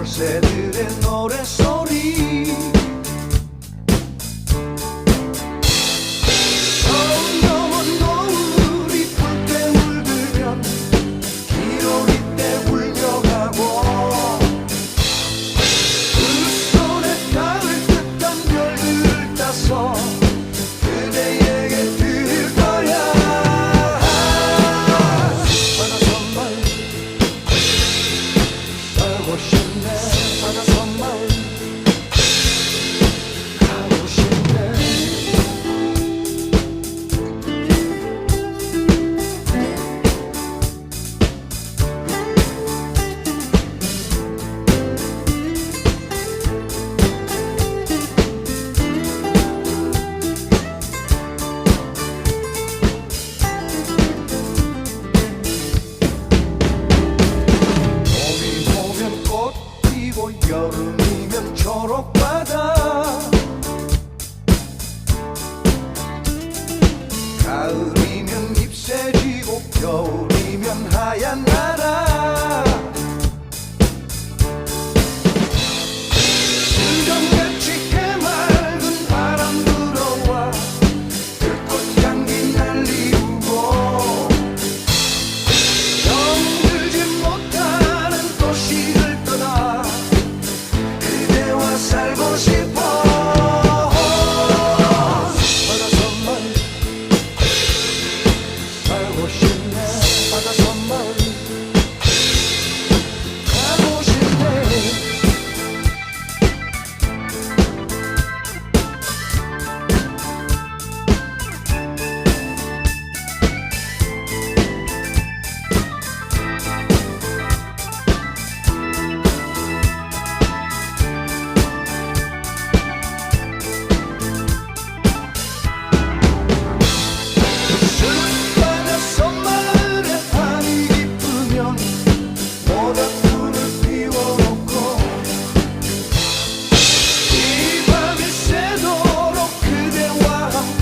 월새들의 노래 emotional. 지면 하얀 나라. 순정같이 해맑은 바람 불어와 그 들꽃 향기 날리고, 정들지 못하는 도시를 떠나 그대와 살고 싶어.